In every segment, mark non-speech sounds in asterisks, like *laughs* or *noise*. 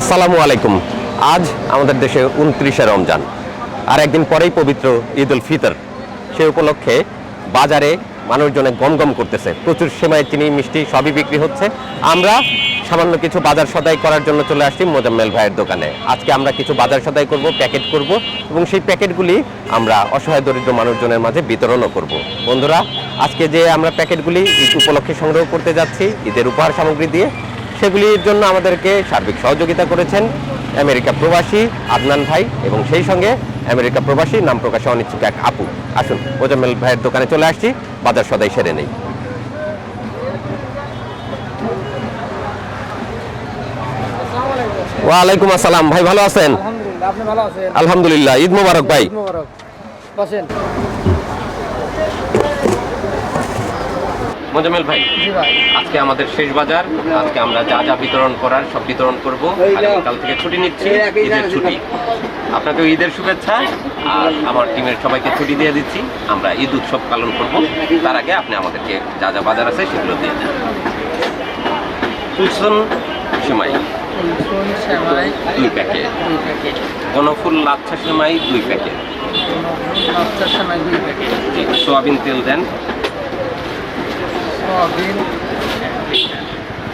আসসালামু আলাইকুম। আজ আমাদের দেশে উনত্রিশে রমজান। আর একদিন পরেই পবিত্র ঈদ উল ফিতর। সে উপলক্ষে বাজারে মানুষজনে গমগম করতেছে। প্রচুর সেমাই চিনি, মিষ্টি সবই বিক্রি হচ্ছে। আমরা সামান্য কিছু বাজার সদাই করার জন্য চলে আসছি মোজাম্মেল ভাইয়ের দোকানে। আজকে আমরা কিছু বাজার সদাই করব, প্যাকেট করব এবং সেই প্যাকেটগুলি আমরা অসহায় দরিদ্র মানুষজনের মাঝে বিতরণও করব। বন্ধুরা, আজকে যে আমরা প্যাকেটগুলি ঈদ উপলক্ষে সংগ্রহ করতে যাচ্ছি, ঈদের উপহার সামগ্রী দিয়ে সেগুলির জন্য আমাদেরকে সার্বিক সহযোগিতা করেছেন আমেরিকা প্রবাসী আদনান ভাই এবং সেই সঙ্গে আমেরিকা প্রবাসী নাম প্রকাশে অনিচ্ছুক এক আপু। আসুন মোজাম্মেল ভাইয়ের দোকানে চলে আসছি বাজার সদাই সেরে নেই। ওয়ালাইকুম আসসালাম ভাই ভালো আছেন? আলহামদুলিল্লাহ ঈদ মোবারক ভাই। জি ভাই আজকে আমাদের শেষ বাজার। আজকে আমরা যা যা বিতরণ করার সব বিতরণ করব। কাল থেকে ছুটি নিচ্ছি। ঈদের ছুটি। আপনাকে ঈদের শুভেচ্ছা। আর আমার টিমের সবাইকে ছুটি দিয়ে দিচ্ছি। আমরা ঈদ উৎসব পালন করব। তার আগে আপনি আমাদেরকে যা যা বাজার আছে সেগুলো দিয়ে দেন। কুলসন সেমাই। দুই প্যাকেট। গণফুল লাচ্ছা সেমাই দুই প্যাকেট। সোয়াবিন তেল দেন।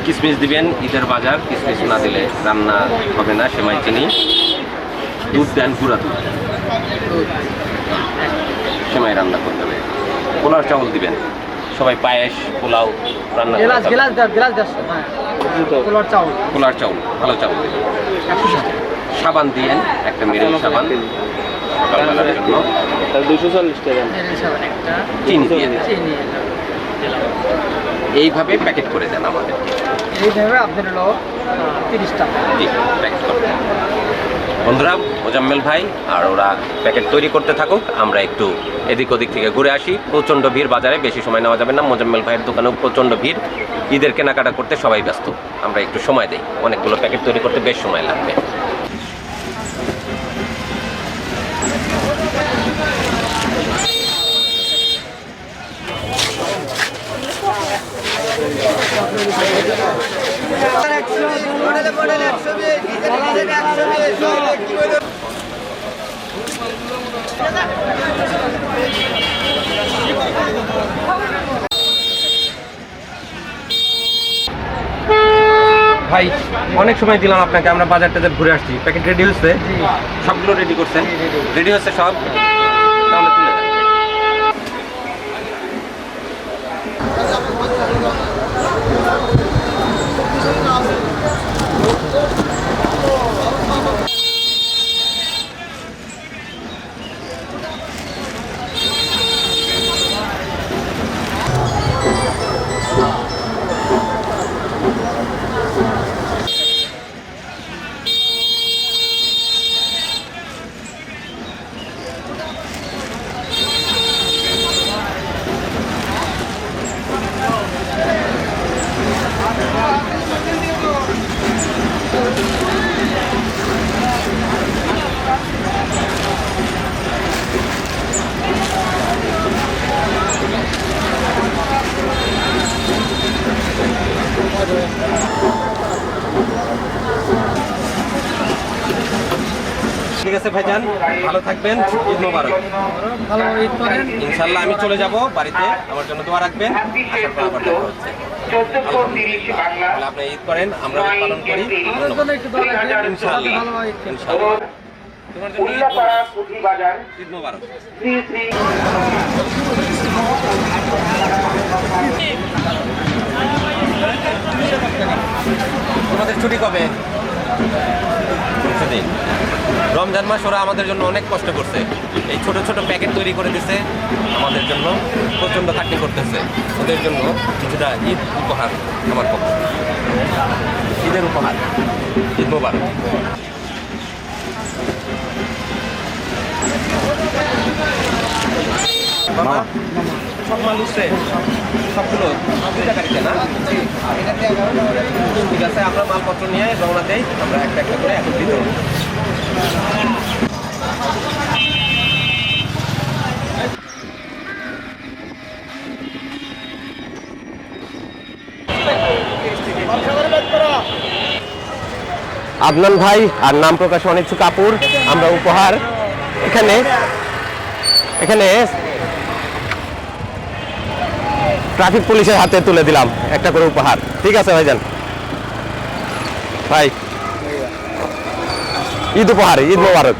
কিসমিস দিবেন ঈদের বাজার কিসমিস না দিলে রান্না হবে না সেমাই চিনি। দুধ দেন গুঁড়া দুধ। সেমাই রান্না করতে হবে। পোলাও চাউল দিবেন। সবাই পায়েস পোলাও রান্না হ্যাঁ কুলার চাউল। পোলার চাউল ভালো চাউল দিবেন। সাবান দিয়েন একটা মেরিন সাবান। সকালবেলার জন্য। দুশো চল্লিশ টাকা। মেরিন সাবান একটা। চিনি দিয়ে চিনি। এইভাবে প্যাকেট করে দেন আমাদের। এইভাবে আপনার হলো তিরিশ টাকা। জি প্যাকেট করে দেন। বন্ধুরা মোজাম্মেল ভাই আর ওরা প্যাকেট তৈরি করতে থাকুক আমরা একটু এদিক ওদিক থেকে ঘুরে আসি। প্রচণ্ড ভিড় বাজারে বেশি সময় নেওয়া যাবে না। মোজাম্মেল ভাইয়ের দোকানেও প্রচণ্ড ভিড়। ঈদের কেনাকাটা করতে সবাই ব্যস্ত। আমরা একটু সময় দেই। অনেকগুলো প্যাকেট তৈরি করতে বেশ সময় লাগবে। ভাই, অনেক সময় দিলাম আপনাকে, আমরা বাজার টাজার ঘুরে আসছি। প্যাকেট রেডি হচ্ছে সবগুলো রেডি করছেন? রেডি হচ্ছে সব? তাহলে তুলে আছে ভাইজান, ভালো থাকবেন, ঈদ মোবারক। ভালো ঈদ করেন ইনশাল্লাহ আমি চলে যাব বাড়িতে, আমার জন্য দোয়া রাখবেন আপনি ঈদ করেন, আমরা পালন করি। তোমাদের ছুটি কবে? ছুটি রমজান মাস ওরা আমাদের জন্য অনেক কষ্ট করছে। এই ছোট ছোট প্যাকেট তৈরি করে দিছে। আমাদের জন্য প্রচণ্ড খাটনি করতেছে। ওদের জন্য কিছুটা ঈদ উপহার আমার পক্ষ ঈদের উপহার। ঈদ মোবারক। মামা। সব উঠছে সবগুলো দুই টাকারিতে না ঠিক আছে, আমরা মালপত্র নিয়ে রওনা দেই আমরা একটা একটা করে একত্রিত। আদনান ভাই, আর নাম প্রকাশ অনিচ্ছু কাপুর আমরা উপহার এখানে এখানে ট্রাফিক পুলিশের হাতে তুলে দিলাম। একটা করে উপহার। ঠিক আছে, ভাইজান? ভাই। ঈদ উপহার, ঈদ মোবারক।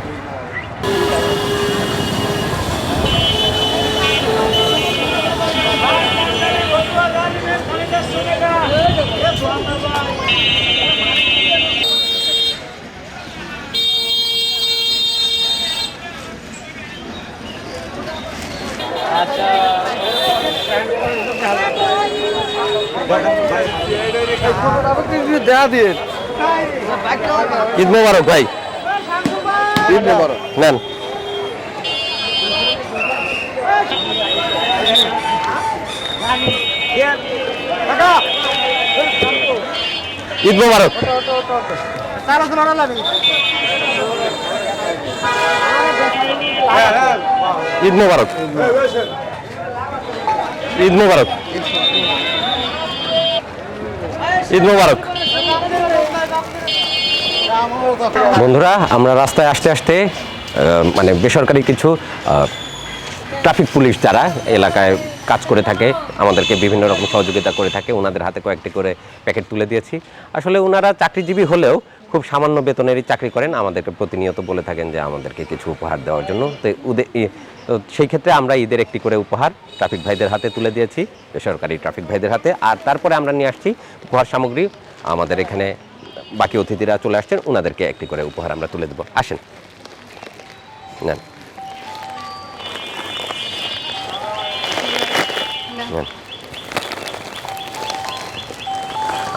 দিয়ে ঈদ মোবারক ভাই। নেন। ঈদ মোবারক। ঈদ মোবারক। ঈদ মোবারক। ঈদ মোবারক। বন্ধুরা, আমরা রাস্তায় আসতে আসতে মানে বেসরকারি কিছু ট্রাফিক পুলিশ যারা এলাকায় কাজ করে থাকে, আমাদেরকে বিভিন্ন রকম সহযোগিতা করে থাকে, ওনাদের হাতে কয়েকটি করে প্যাকেট তুলে দিয়েছি। আসলে ওনারা চাকরিজীবী হলেও খুব সামান্য বেতনেরই চাকরি করেন। আমাদেরকে প্রতিনিয়ত বলে থাকেন যে আমাদেরকে কিছু উপহার দেওয়ার জন্য। তো সেই ক্ষেত্রে আমরা ঈদের একটি করে উপহার ট্রাফিক ভাইদের হাতে তুলে দিয়েছি, বেসরকারি ট্রাফিক ভাইদের হাতে। আর তারপরে আমরা নিয়ে আসছি উপহার সামগ্রী। আমাদের এখানে বাকি অতিথিরা চলে আসছেন ওনাদেরকে একটি করে উপহার আমরা তুলে দেবো। আসেন। নেন।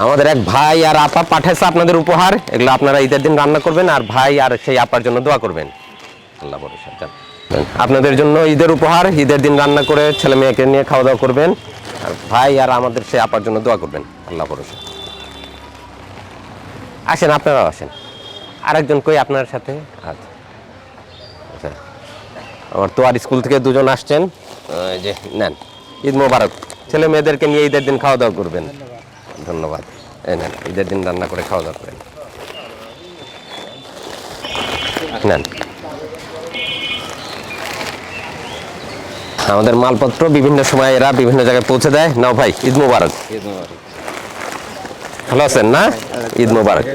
আমাদের এক ভাই আর আপা পাঠাইছে আপনাদের উপহার। এগুলো আপনারা ঈদের দিন রান্না করবেন আর ভাই আর সেই আপার জন্য দোয়া করবেন। আল্লাহ যান। আপনাদের জন্য ঈদের উপহার, ঈদের দিন রান্না করে ছেলে মেয়েকে নিয়ে খাওয়া দাওয়া করবেন। আর ভাই আর আমাদের সেই আপার জন্য দোয়া করবেন, আল্লাহ ভরসা আসেন, আপনারাও আসেন। আরেকজন কই আপনার সাথে? আচ্ছা। আচ্ছা। আমার তো আর স্কুল থেকে দুজন আসছেন। যে, নেন। ঈদ মোবারক। ছেলে মেয়েদেরকে নিয়ে ঈদের দিন খাওয়া দাওয়া করবেন। ধন্যবাদ। এই নেন ঈদের দিন রান্না করে খাওয়া দাওয়া করেন। নেন। আমাদের মালপত্র বিভিন্ন সময় এরা বিভিন্ন জায়গায় পৌঁছে দেয়। নাও ভাই ঈদ মোবারক। ভালো আছেন না? ঈদ মোবারক।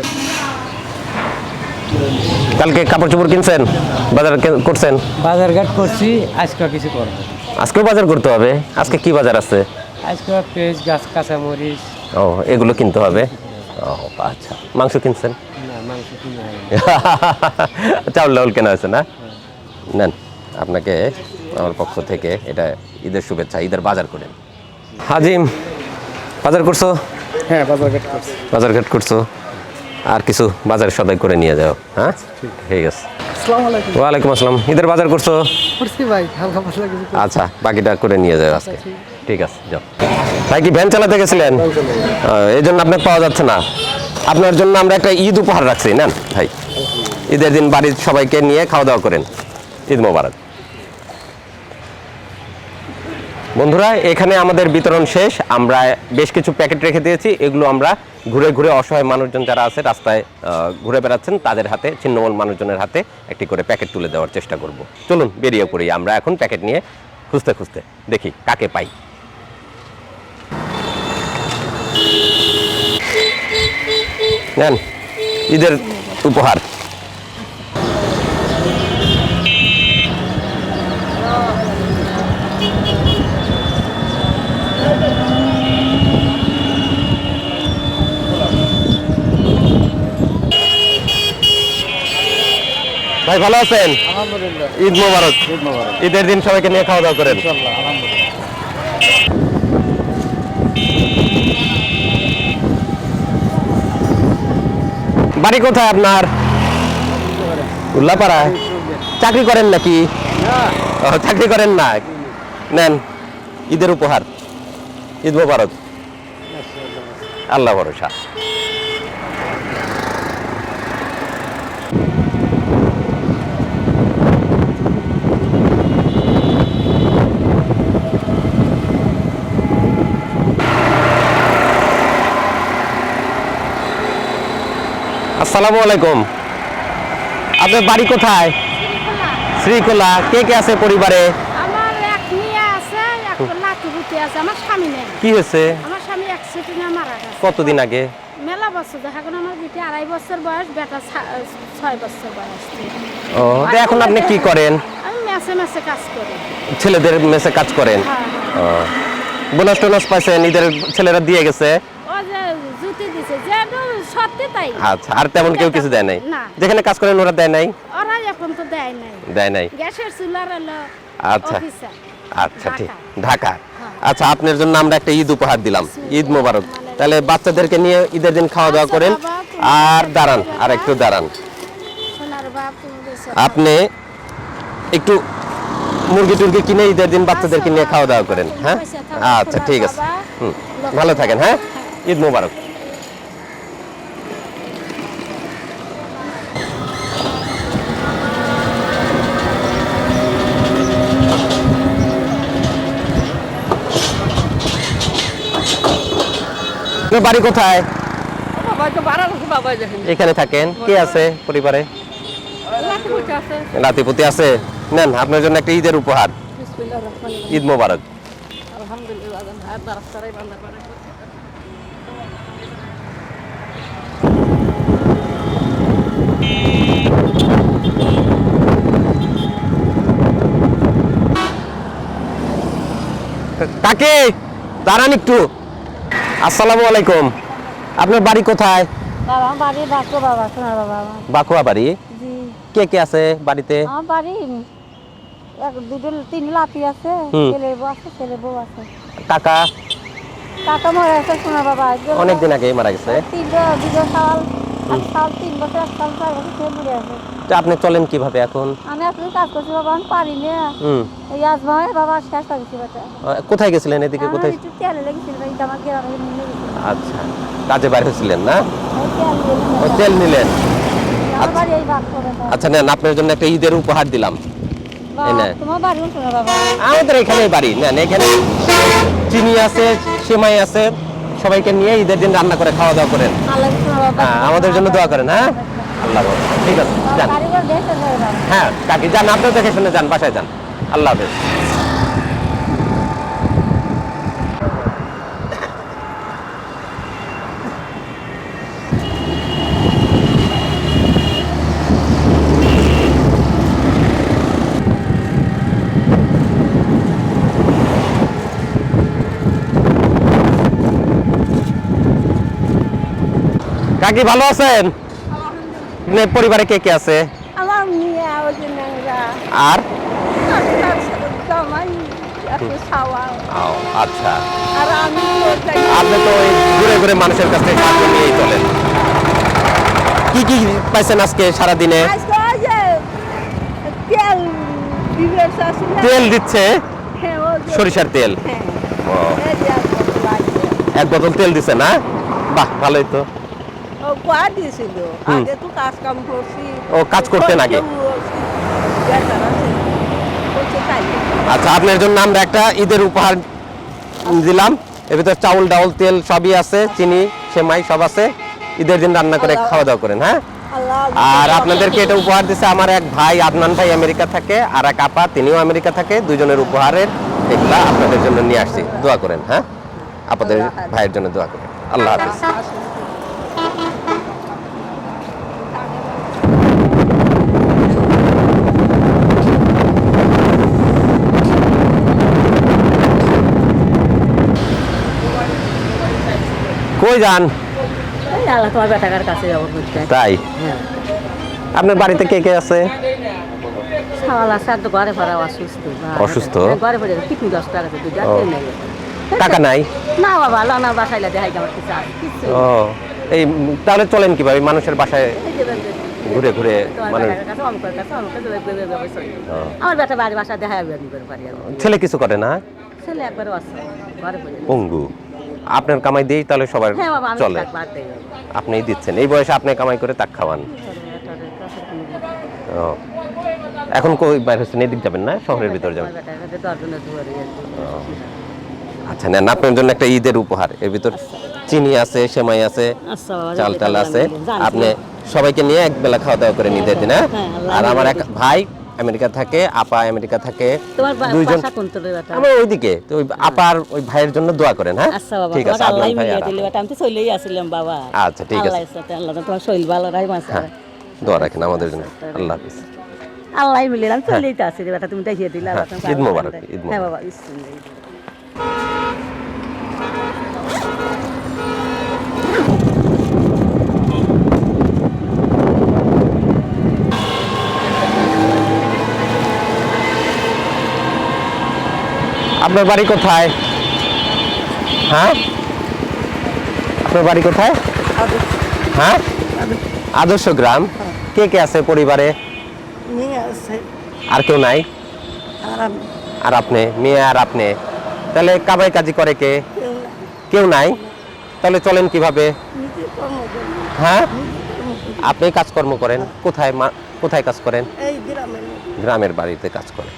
কালকে কাপড় চোপড় কিনছেন? বাজার করছেন? বাজার ঘাট করছি আজকে কিছু করব আজকেও বাজার করতে হবে? আজকে কি বাজার আছে? আজকে পেঁয়াজ গাছ কাঁচামরিচ ও এগুলো কিনতে হবে? ও আচ্ছা। মাংস কিনছেন? *laughs* চাউল ডাউল কেনা হয়েছে না? নেন আপনাকে আমার পক্ষ থেকে এটা ঈদের শুভেচ্ছা ঈদের বাজার করেন হাজিম বাজার করছ? হ্যাঁ বাজার ঘাট করছি। বাজার ঘাট করছ? আর কিছু বাজার সদাই করে নিয়ে যাও হ্যাঁ? ঠিক। আছে। ওয়ালাইকুম আসসালাম। ঈদের বাজার করছ? ভাই হালকা আচ্ছা বাকিটা করে নিয়ে যাও আজকে। ঠিক আছে যাও। ভাই কি ভ্যান চালাতে গেছিলেন? এই জন্য আপনাকে পাওয়া যাচ্ছে না। আপনার জন্য আমরা একটা ঈদ উপহার রাখছি নেন ভাই। ঈদের দিন বাড়ির সবাইকে নিয়ে খাওয়া দাওয়া করেন। ঈদ মোবারক। বন্ধুরা এখানে আমাদের বিতরণ শেষ। আমরা বেশ কিছু প্যাকেট রেখে দিয়েছি। এগুলো আমরা ঘুরে ঘুরে অসহায় মানুষজন যারা আছে রাস্তায় আহ, ঘুরে বেড়াচ্ছেন তাদের হাতে ছিন্নমূল মানুষজনের হাতে একটি করে প্যাকেট তুলে দেওয়ার চেষ্টা করব। চলুন বেরিয়ে পড়ি। আমরা এখন প্যাকেট নিয়ে খুঁজতে খুঁজতে দেখি কাকে পাই। নেন ঈদের উপহার। ভাই ভালো আছেন? আলহামদুলিল্লাহ। ঈদ মোবারক। ঈদের দিন সবাইকে নিয়ে খাওয়া দাওয়া করেন বাড়ি কোথায় আপনার? উল্লাপাড়ায়। চাকরি করেন নাকি? চাকরি করেন না। নেন, ঈদের উপহার। ঈদ মোবারক। আল্লাহ ভরসা। আসসালামু আলাইকুম। আপনার বাড়ি কোথায়? শ্রীকোলা। কে কে আছে পরিবারে? আমার এক মেয়ে আছে এক নাতি পুতি আছে আমার স্বামী নেই। কি হয়েছে? আমার স্বামী অ্যাক্সিডেন্টে মারা গেছে। কতদিন আগে? মেলা বছর দেখা এখন আমার বেটি আড়াই বছর বয়স বেটা ছয় বছর বয়স। ও তো এখন আপনি কি করেন? আমি মেসে মেসে কাজ করি। ছেলেদের মেসে কাজ করেন? হ্যাঁ। ও। বোনাস টোনাস পাইছেন ঈদের ছেলেরা দিয়ে গেছে ও যে জুতি দিছে যে একদম সত্যি তাই। আচ্ছা আর তেমন কেউ কিছু দেয় নাই? যেখানে কাজ করেন ওরা দেয় নাই? ওরা এখন তো দেয় নাই। দেয় নাই? গ্যাসের চুলার হলো আচ্ছা। আচ্ছা ঠিক। ঢাকা। হ্যাঁ। আচ্ছা আপনার জন্য আমরা একটা ঈদ উপহার দিলাম। ঈদ মোবারক। তাহলে বাচ্চাদেরকে নিয়ে ঈদের দিন খাওয়া দাওয়া আচ্ছা করেন। আর দাঁড়ান আর একটু দাঁড়ান। আপনি একটু মুরগি টুরগি কিনে ঈদের দিন বাচ্চাদেরকে নিয়ে খাওয়া দাওয়া করেন হ্যাঁ? আচ্ছা ঠিক আছে। হুম ভালো থাকেন হ্যাঁ। ঈদ মোবারক। আপনার বাড়ি কোথায়? এখানে থাকেন। কে আছে পরিবারে? নাতিপতি আছে। নেন আপনার জন্য একটা ঈদের উপহার। ঈদ মোবারক। কাকে? দাঁড়ান একটু। আসসালামু আলাইকুম। আপনার বাড়ি কোথায়? বাবা বাড়ি বাঁকো বাবা সোনার বাবা বাকুয়া বাড়ি? জি। কে কে আছে বাড়িতে? আমার বাড়ি এক দুটো তিন লাতি আছে। ছেলে বউ আছে ছেলে বউ আছে। কাকা? কাকা মরে আছে সোনার বাবা। অনেক দিন আগে মারা গেছে। তিনটা দুটো সাল এক সাল তিন বছর সাল চার বছর মরে আছে। তো আপনি চলেন কীভাবে এখন? আমি আসলে কাজ করছি বাবা আমি পারি না। হুম। এই আজ ভাই বাবা শেষ পাইছি বেটা আহ, কোথায় গেছিলেন এদিকে কোথায়? একটু তেলে লেগেছিল ভাই আমার গ্রামে নিয়ে গেছিল। আচ্ছা কাজে বাইরে হয়েছিলেন না? তেল ও তেল নিলেন। করে আচ্ছা নেন আপনার জন্য একটা ঈদের উপহার দিলাম। আমাদের এখানে বাড়ি নেন এখানে চিনি আছে সেমাই আছে সবাইকে নিয়ে ঈদের দিন রান্না করে খাওয়া দাওয়া করেন হ্যাঁ আমাদের জন্য দোয়া করেন হ্যাঁ? আল্লাহ। ঠিক আছে যান। হ্যাঁ কাকি যান আপনার দেখে শুনে যান বাসায় যান। আল্লাহ হাফেজ। কাকি ভালো আছেন? পরিবারে কে কে আছে? আমার মেয়ে ওই যে ন্যাংরা। আর? জামাই আচ্ছা। আর আমি আপনি তো ঘুরে ঘুরে মানুষের কাছ থেকে সাহায্য নিয়েই চলেন। কি কি পাইছেন আজকে তেল দিচ্ছে? হ্যাঁ সরিষার তেল। হ্যাঁ। এক বোতল তেল দিছে না? বাহ ভালোই তো। কোয়া দিয়েছিল হুম। আগে তো কাজ কাম করছি। ও কাজ করতেন আগে? আচ্ছা আপনার জন্য আমরা একটা ঈদের উপহার দিলাম। এর ভিতর চাউল ডাউল তেল সবই আছে চিনি সেমাই সব আছে। ঈদের দিন রান্না করে খাওয়া দাওয়া করেন হ্যাঁ? আর আপনাদেরকে এটা উপহার দিছে আমার এক ভাই আদনান ভাই আমেরিকা থাকে আর এক আপা তিনিও আমেরিকা থাকে। দুজনের উপহারের এগুলা আপনাদের জন্য নিয়ে আসছি। দোয়া করেন হ্যাঁ? আপনাদের ভাইয়ের জন্য দোয়া করেন। আল্লাহ হাফিজ। কই যান আল্লাহ তোমার বেটাকার কাছে যাব তাই? আপনার বাড়িতে কে কে আছে? অসুস্থ দশ টাকা নেই? না বাবা দেখাই আমার কিছু ও। এই তাহলে চলেন কীভাবে? মানুষের বাসায়। ঘুরে ঘুরে। আমার বেটা বাড়ি বাসা ছেলে কিছু করে না? ছেলে পঙ্গু। আপনার কামাই দিয়েই তাহলে সবার হ্যাঁ চলে। আপনিই দিচ্ছেন। এই বয়সে আপনি কামাই করে তাক খাওয়ান। ও। এখন কই বাইরে হচ্ছেন? এদিক যাবেন না? শহরের ভিতর যাবেন। আচ্ছা নেন আপনার জন্য একটা ঈদের উপহার। এর ভিতর চিনি আছে সেমাই আছে চাল টাল আছে। আপনি সবাইকে নিয়ে এক বেলা খাওয়া দাওয়া করে নিতে দিন হ্যাঁ? হ্যাঁ, আর আমার এক ভাই আমেরিকা থাকে আপা আমেরিকা থাকে দুইজন? আমার ওইদিকে তো ওই আপার ওই ভাইয়ের জন্য দোয়া করেন হ্যাঁ? আচ্ছা ঠিক আছে আল্লাহ ভাই আমি তো চলেই আসছিলাম বাবা। আচ্ছা, ঠিক আছে। আল্লাহ তোমার শরীর ভালো হ্যাঁ দোয়া রাখেন আমাদের জন্য। আল্লাহ হাফিজ। আল্লাহ মিলিয়ে আমি চলেই তো আসছি রে বেটা তুমি দেখিয়ে দিলে হ্যাঁ, তোমাকে ঈদ মোবারক, হ্যাঁ বাবা বিসমিল্লাহ। আপনার বাড়ি কোথায়? হ্যাঁ? আপনার বাড়ি কোথায়? হ্যাঁ? আদর্শ গ্রাম। কে কে আছে পরিবারে? আর কেউ নাই? আর আপনি? মেয়ে আর আপনি? তাহলে কাবাই কাজি করে কে? কেউ নাই। তাহলে চলেন কীভাবে। হ্যাঁ? আপনি কাজকর্ম করেন। কোথায় কোথায় কাজ করেন। গ্রামের বাড়িতে কাজ করেন।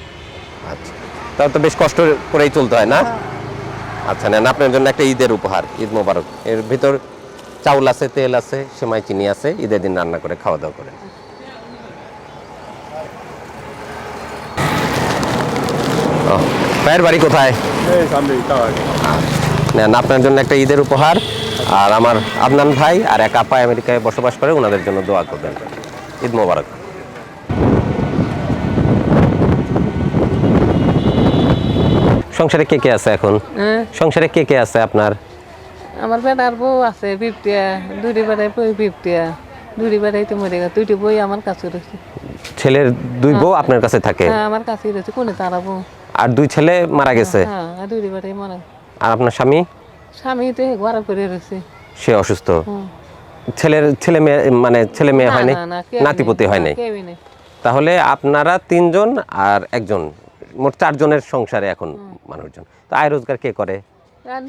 আচ্ছা। তাহলে তো বেশ কষ্ট করেই চলতে হয় না? আচ্ছা নেন আপনার জন্য একটা ঈদের উপহার ঈদ মোবারক। এর ভিতর চাউল আছে তেল আছে সেমাই চিনি আছে ঈদের দিন রান্না করে খাওয়া দাওয়া করেন। ও, ভাইয়ের বাড়ি কোথায়? নেন আপনার জন্য একটা ঈদের উপহার আর আমার আদনান ভাই আর এক আপা আমেরিকায় বসবাস করে ওনাদের জন্য দোয়া করবেন। ঈদ মোবারক। সংসারে কে কে আছে এখন? হ্যাঁ। সংসারে কে কে আছে আপনার? আমার বেটার বউ আছে ফিফটিয়া দুটি বেটাই বই ফিফটিয়া দুটি বেটাই তো মরে গেছে দুইটি বই আমার কাছে রয়েছে। ছেলের দুই বউ আপনার কাছে থাকে? হ্যাঁ আমার কাছে রয়েছে। কোনে তারা বউ? আর দুই ছেলে মারা গেছে? হ্যাঁ আর দুটি বেটাই মারা আর আপনার স্বামী? স্বামী তো ঘরে করে রয়েছে। সে অসুস্থ? ছেলের ছেলে মেয়ে মানে ছেলে মেয়ে হয়নি? নাতিপতি হয় নাই। তাহলে আপনারা তিনজন আর একজন? মোট চারজনের সংসারে এখন মানুষজন। তো আয় রোজগার কে করে?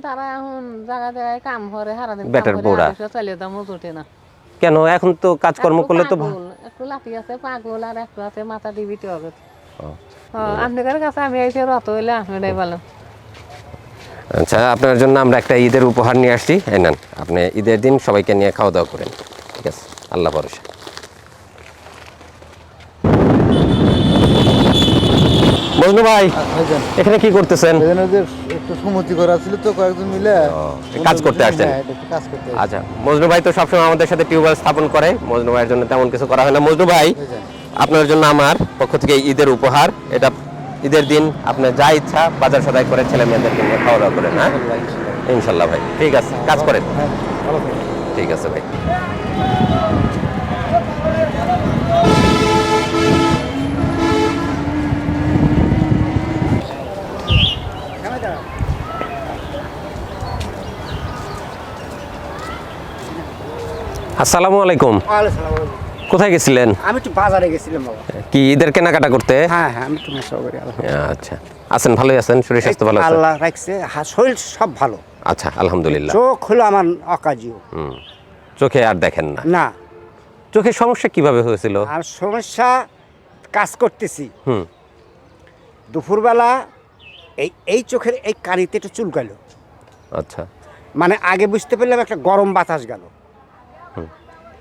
তারা এখন জায়গা জায়গায় কাম করে বেটার দাম জোটে না। কেন? এখন তো কাজকর্ম করলে তো একটু আছে পাগল আর একটু আছে মাথা হবে। আপনাদের কাছে আমি এসে রত হইলে আপনারাই বলেন। আচ্ছা আপনার জন্য আমরা একটা ঈদের উপহার নিয়ে আসছি। আপনি ঈদের দিন সবাইকে নিয়ে খাওয়া দাওয়া করেন। ঠিক আছে আল্লাহ ভরসা। মজনু ভাই এখানে কি করতেছেন? একটু সমতি করা ছিল তো কয়েকজন মিলে কাজ করতে আসছেন? হ্যাঁ, কাজ করতে। আচ্ছা মজনু ভাই তো সবসময় আমাদের সাথে টিউবওয়েল স্থাপন করে মজনু ভাইয়ের জন্য তেমন কিছু করা হয় না। মজনু ভাই আপনার জন্য আমার পক্ষ থেকে ঈদের উপহার। এটা ঈদের দিন আপনার যা ইচ্ছা বাজার সদাই করে ছেলে মেয়েদেরকে নিয়ে খাওয়া দাওয়া করেন হ্যাঁ? ইনশাল্লাহ ভাই ঠিক আছে কাজ করেন। হ্যাঁ। ঠিক আছে ভাই। আসসালামু আলাইকুম। কোথায় গেছিলেন? আমি একটু বাজারে গেছিলাম বাবা। কি ঈদের কেনাকাটা করতে? হ্যাঁ হ্যাঁ আমি একটু মেশা করি আচ্ছা। আছেন ভালোই আছেন? শরীর স্বাস্থ্য ভালো আছে? আল্লাহ রাখছে হ্যাঁ, শরীর সব ভালো। আচ্ছা আলহামদুলিল্লাহ। চোখ হলো আমার অকাজিও হুম। চোখে আর দেখেন না। না। চোখের সমস্যা কীভাবে হয়েছিল? আর সমস্যা কাজ করতেছি। হুম। দুপুরবেলা এই এই চোখের এই কানিতে একটু চুলকালো। আচ্ছা। মানে আগে বুঝতে পারলাম একটা গরম বাতাস গেল।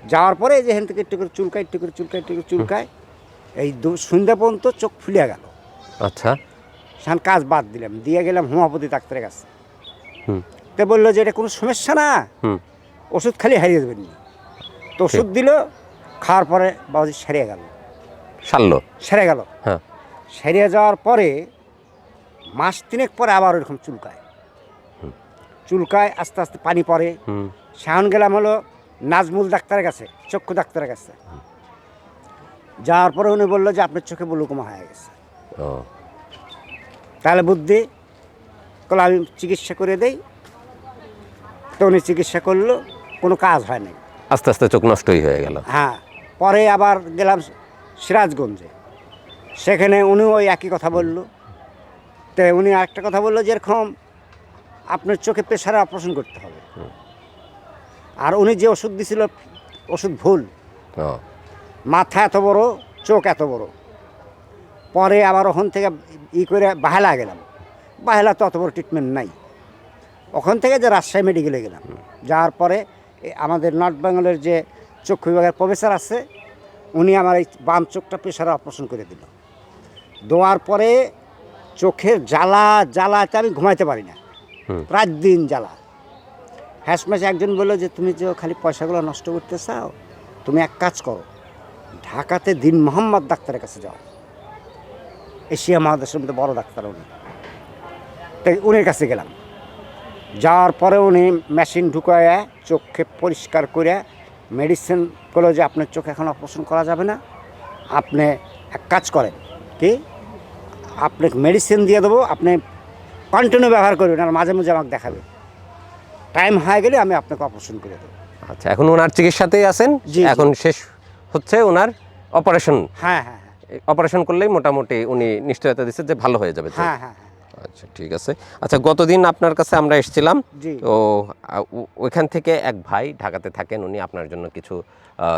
যাওয়ার পরে যে হেন থেকে একটু করে চুলকায় একটু করে চুলকায় একটু করে চুলকায় এই সন্ধ্যা পর্যন্ত চোখ ফুলিয়া গেল। আচ্ছা। সেখান কাজ বাদ দিলাম দিয়ে গেলাম হোমিওপ্যাথি ডাক্তারের কাছে। হুম। তো বলল যে এটা কোনো সমস্যা না। হুম। ওষুধ খালি হারিয়ে দেবেন তো ওষুধ দিল খাওয়ার পরে বাবাজি সেরে গেল। সারলো? সেরে গেল। হ্যাঁ। সেরে যাওয়ার পরে মাস তিনেক পরে আবার ওরকম চুলকায়। চুলকায় আস্তে আস্তে পানি পড়ে সেখান গেলাম হলো নাজমুল ডাক্তারের কাছে চক্ষু ডাক্তারের কাছে। যাওয়ার পরে উনি বলল যে আপনার চোখে বুলুকুমা হয়ে গেছে। ও। তাহলে বুদ্ধি কলে আমি চিকিৎসা করে দেই। তো উনি চিকিৎসা করল কোনো কাজ হয় নাই। আস্তে আস্তে চোখ নষ্টই হয়ে গেল। হ্যাঁ পরে আবার গেলাম সিরাজগঞ্জে। সেখানে উনি ওই একই কথা বলল। তো উনি একটা কথা বলল যেরকম আপনার চোখে প্রেশারে অপারেশন করতে হবে। আর উনি যে ওষুধ দিছিল ওষুধ ভুল। মাথা এত বড় চোখ এত বড়। পরে আবার ওখান থেকে ই করে বাহেলা গেলাম। বাহেলা তো অত বড় ট্রিটমেন্ট নাই। ওখান থেকে যে রাজশাহী মেডিকেলে গেলাম। যাওয়ার পরে আমাদের নর্থ বেঙ্গলের যে চক্ষু বিভাগের প্রফেসর আছে উনি আমার এই বাম চোখটা প্রেশারে অপারেশন করে দিল। দেওয়ার পরে চোখের জ্বালা জ্বালাতে আমি ঘুমাইতে পারি না। রাত দিন জ্বালা। হ্যাস ম্যাচ একজন বলল যে, তুমি যে খালি পয়সাগুলো নষ্ট করতে চাও, তুমি এক কাজ করো, ঢাকাতে দিন মোহাম্মদ ডাক্তারের কাছে যাও। এশিয়া মহাদেশের মধ্যে বড় ডাক্তার উনি। তাই উনির কাছে গেলাম। যাওয়ার পরে উনি মেশিন ঢুকায়, চোখে পরিষ্কার করে মেডিসিন করল যে, আপনার চোখ এখন অপারেশন করা যাবে না। আপনি এক কাজ করেন। কি? আপনি মেডিসিন দিয়ে দেবো, আপনি কন্টিনিউ ব্যবহার করবেন, আর মাঝে মাঝে আমাকে দেখাবেন। টাইম হয়ে গেলে আমি আপনাকে অপারেশন করে দেবো। আচ্ছা এখন ওনার চিকিৎসাতেই আছেন। এখন শেষ হচ্ছে ওনার অপারেশন হ্যাঁ হ্যাঁ অপারেশন করলেই মোটামুটি উনি নিশ্চয়তা দিচ্ছে যে ভালো হয়ে যাবে হ্যাঁ হ্যাঁ হ্যাঁ। আচ্ছা ঠিক আছে। আচ্ছা গতদিন আপনার কাছে আমরা এসেছিলাম। তো ওইখান থেকে এক ভাই ঢাকাতে থাকেন উনি আপনার জন্য কিছু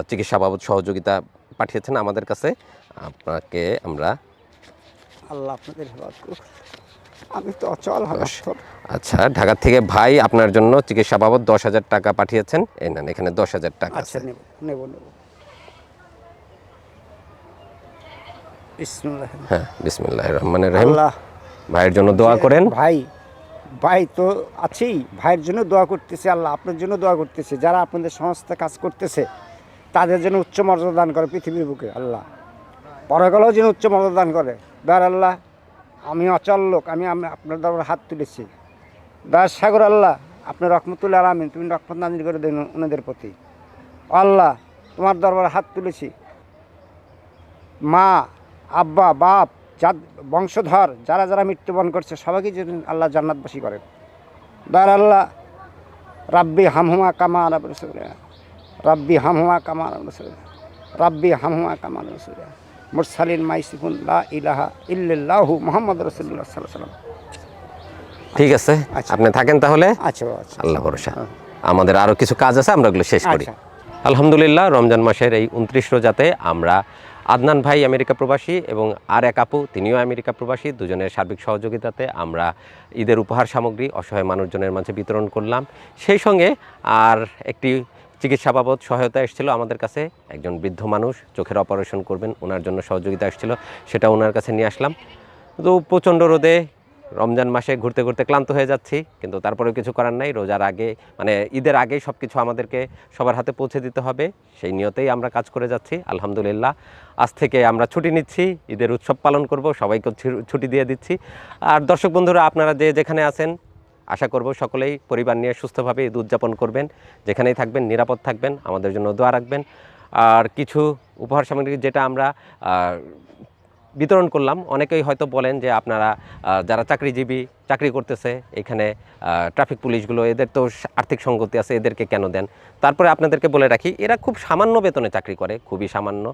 চিকিৎসা বাবদ সহযোগিতা পাঠিয়েছেন আমাদের কাছে। আপনাকে আমরা আল্লাহ আপনাদের আমি তো অচল হালাস্তর আচ্ছা ঢাকা থেকে ভাই আপনার জন্য চিকিৎসা বাবদ দশ হাজার টাকা পাঠিয়েছেন। এই নেন এখানে দশ হাজার টাকা আচ্ছা আছে। নেব নেব নেব। বিসমিল্লাহ। হ্যাঁ বিসমিল্লাহ রহিম। ভাইয়ের জন্য দোয়া করেন। ভাই ভাই তো আছেই ভাইয়ের জন্য দোয়া করতেছে আল্লাহ আপনার জন্য দোয়া করতেছে। যারা আপনাদের সংস্থা কাজ করতেছে তাদের জন্য উচ্চ মর্যাদা দান করে পৃথিবীর বুকে আল্লাহ। পরকালেও যেন উচ্চ মর্যাদা দান করে। দয়ার আল্লাহ আমি অচল লোক, আমি আপনার দরবারে হাত তুলেছি। দয়ার সাগর আল্লাহ, আপনি রহমতুল্লাহ আলমিন, তুমি রহমত নাজির করে দেন ওনাদের প্রতি। আল্লাহ, তোমার দরবার হাত তুলেছি। মা, আব্বা, বাপ যার বংশধর, যারা যারা মৃত্যুবরণ করছে, সবাইকে যেন আল্লাহ জান্নাতবাসী করেন দার আল্লাহ, রাব্বি হামহুমা কামা রাব্বি হামহুমা কামা রাব্বি হামহুমা কামা রসুল্লাহ মুরসালিন মাইসিফুন লা ইলাহা ইল্লাল্লাহু মুহাম্মদ রসুল্লাহ সাল্লাহ সাল্লাম ঠিক আছে? আচ্ছা। আপনি থাকেন তাহলে? আচ্ছা আচ্ছা। আল্লাহ ভরসা। আমাদের আরও কিছু কাজ আছে আমরা ওগুলো শেষ করি। আচ্ছা। আলহামদুলিল্লাহ রমজান মাসের এই উনত্রিশ রোজাতে আমরা আদনান ভাই আমেরিকা প্রবাসী এবং আর এক আপু তিনিও আমেরিকা প্রবাসী দুজনের সার্বিক সহযোগিতাতে আমরা ঈদের উপহার সামগ্রী অসহায় মানুষজনের মাঝে বিতরণ করলাম। সেই সঙ্গে আর একটি চিকিৎসা বাবদ সহায়তা এসেছিল। আমাদের কাছে একজন বৃদ্ধ মানুষ চোখের অপারেশন করবেন, ওনার জন্য সহযোগিতা এসেছিল, সেটা ওনার কাছে নিয়ে আসলাম। তো প্রচণ্ড রোদে রমজান মাসে ঘুরতে ঘুরতে ক্লান্ত হয়ে যাচ্ছি, কিন্তু তারপরেও কিছু করার নাই। রোজার আগে মানে ঈদের আগেই সব কিছু আমাদেরকে সবার হাতে পৌঁছে দিতে হবে। সেই নিয়তেই আমরা কাজ করে যাচ্ছি, আলহামদুলিল্লাহ। আজ থেকে আমরা ছুটি নিচ্ছি, ঈদের উৎসব পালন করব, সবাইকে ছুটি দিয়ে দিচ্ছি। আর দর্শক বন্ধুরা, আপনারা যে যেখানে আছেন আশা করব সকলেই পরিবার নিয়ে সুস্থভাবে ঈদ উদযাপন করবেন, যেখানেই থাকবেন, নিরাপদ থাকবেন, আমাদের জন্য দোয়া রাখবেন। আর কিছু উপহার সামগ্রী যেটা আমরা বিতরণ করলাম, অনেকেই হয়তো বলেন যে আপনারা যারা চাকরিজীবী, চাকরি করতেছে, এখানে ট্রাফিক পুলিশগুলো, এদের তো আর্থিক সঙ্গতি আছে, এদেরকে কেন দেন? তারপরে আপনাদেরকে বলে রাখি, এরা খুব সামান্য বেতনে চাকরি করে, খুবই সামান্য।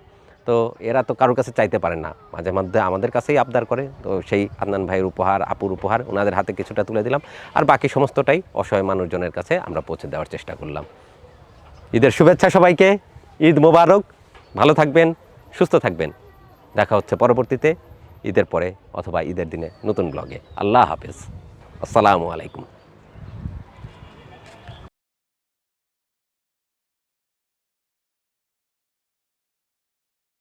তো এরা তো কারোর কাছে চাইতে পারে না। মাঝে মধ্যে আমাদের কাছেই আবদার করে। তো সেই আদনান ভাইয়ের উপহার, আপুর উপহার, ওনাদের হাতে কিছুটা তুলে দিলাম। আর বাকি সমস্তটাই অসহায় মানুষজনের কাছে আমরা পৌঁছে দেওয়ার চেষ্টা করলাম। ঈদের শুভেচ্ছা সবাইকে। ঈদ মোবারক। ভালো থাকবেন, সুস্থ থাকবেন। দেখা হচ্ছে পরবর্তীতে ঈদের পরে অথবা ঈদের দিনে নতুন ব্লগে। আল্লাহ হাফেজ। আসসালামু আলাইকুম।